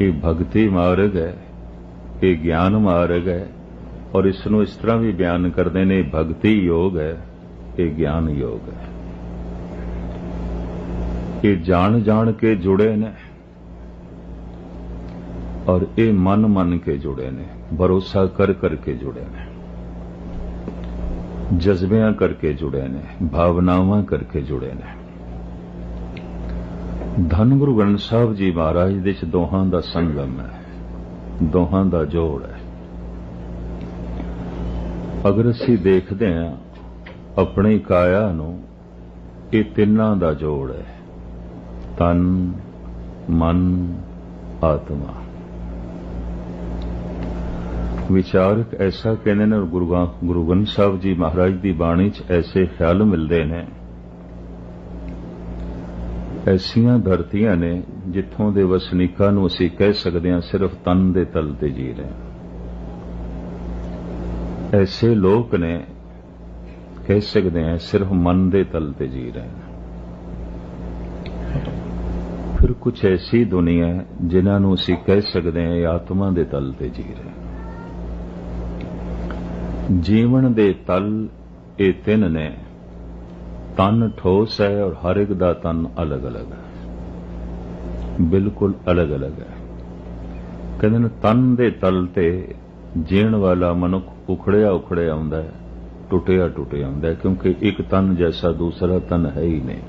ਇਹ ਭਗਤੀ ਮਾਰਗ ਹੈ, ਇਹ ਗਿਆਨ ਮਾਰਗ ਹੈ ਔਰ ਇਸ ਨੂੰ ਇਸ ਤਰ੍ਹਾਂ ਵੀ ਬਿਆਨ ਕਰਦੇ ਨੇ, ਭਗਤੀ ਯੋਗ ਹੈ, ਇਹ ਗਿਆਨ ਯੋਗ ਹੈ। ਇਹ ਜਾਣ ਜਾਣ ਕੇ ਜੁੜੇ ਨੇ ਔਰ ਇਹ ਮਨ ਮੰਨ ਕੇ ਜੁੜੇ ਨੇ, ਭਰੋਸਾ ਕਰ ਕਰਕੇ ਜੁੜੇ ਨੇ, ਜਜ਼ਬਿਆਂ ਕਰਕੇ ਜੁੜੇ ਨੇ, ਭਾਵਨਾਵਾਂ ਕਰਕੇ ਜੁੜੇ ਨੇ। ਧੰਨ ਗੁਰੂ ਗ੍ਰੰਥ ਸਾਹਿਬ ਜੀ ਮਹਾਰਾਜ ਦੇ ਚ ਦੋਹਾਂ ਦਾ ਸੰਗਮ ਹੈ। ਦੋਹਾਂ ਦਾ ਜੋੜ ਹੈ। ਅਗਰ ਅਸੀਂ ਦੇਖਦੇ ਹਾਂ ਆਪਣੀ ਕਾਇਆ ਨੂੰ, ਇਹ ਤਿੰਨਾਂ ਦਾ ਜੋੜ ਹੈ। ਤਨ, ਮਨ, ਆਤਮਾ। ਵਿਚਾਰਕ ਐਸਾ ਕਹਿੰਦੇ ਨੇ ਔਰ ਗੁਰੂ ਗੁਰੂ ਗ੍ਰੰਥ ਸਾਹਿਬ ਜੀ ਮਹਾਰਾਜ ਦੀ ਬਾਣੀ 'ਚ ਐਸੇ ਖਿਆਲ ਮਿਲਦੇ ਨੇ ਐਸੀਆਂ ਧਰਤੀਆਂ ਨੇ ਜਿੱਥੋਂ ਦੇ ਵਸਨੀਕਾਂ ਨੂੰ ਅਸੀਂ ਕਹਿ ਸਕਦੇ ਹਾਂ ਸਿਰਫ ਤਨ ਦੇ ਤਲ ਤੇ ਜੀ ਰਹੇ ਹਾਂ। ਐਸੇ ਲੋਕ ਨੇ ਕਹਿ ਸਕਦੇ ਹਾਂ ਸਿਰਫ ਮਨ ਦੇ ਤਲ ਤੇ ਜੀ ਰਹੇ ਫਿਰ ਕੁਝ ਐਸੀ ਦੁਨੀਆ ਜਿਨ੍ਹਾਂ ਨੂੰ ਅਸੀਂ ਕਹਿ ਸਕਦੇ ਹਾਂ ਇਹ ਆਤਮਾ ਦੇ ਤਲ ਤੇ ਜੀ ਰਹੇ ਜੀਵਨ ਦੇ ਤਲ ਇਹ ਤਿੰਨ ਨੇ। ਤਨ ਠੋਸ ਹੈ ਔਰ ਹਰ ਇੱਕ ਦਾ ਤਨ ਅਲੱਗ-ਅਲੱਗ ਹੈ। ਬਿਲਕੁਲ ਅਲੱਗ-ਅਲੱਗ ਹੈ। ਕਹਿੰਦੇ ਨੇ ਤਨ ਦੇ ਤਲ ਤੇ ਜੀਣ ਵਾਲਾ ਮਨੁੱਖ ਉਖੜਿਆ ਉਖੜਿਆ ਆਉਂਦਾ ਹੈ, ਟੁੱਟਿਆ ਟੁੱਟਿਆ ਆਉਂਦਾ ਹੈ, ਕਿਉਂਕਿ ਇੱਕ ਤਨ ਜੈਸਾ ਦੂਸਰਾ ਤਨ ਹੈ ਹੀ ਨਹੀਂ।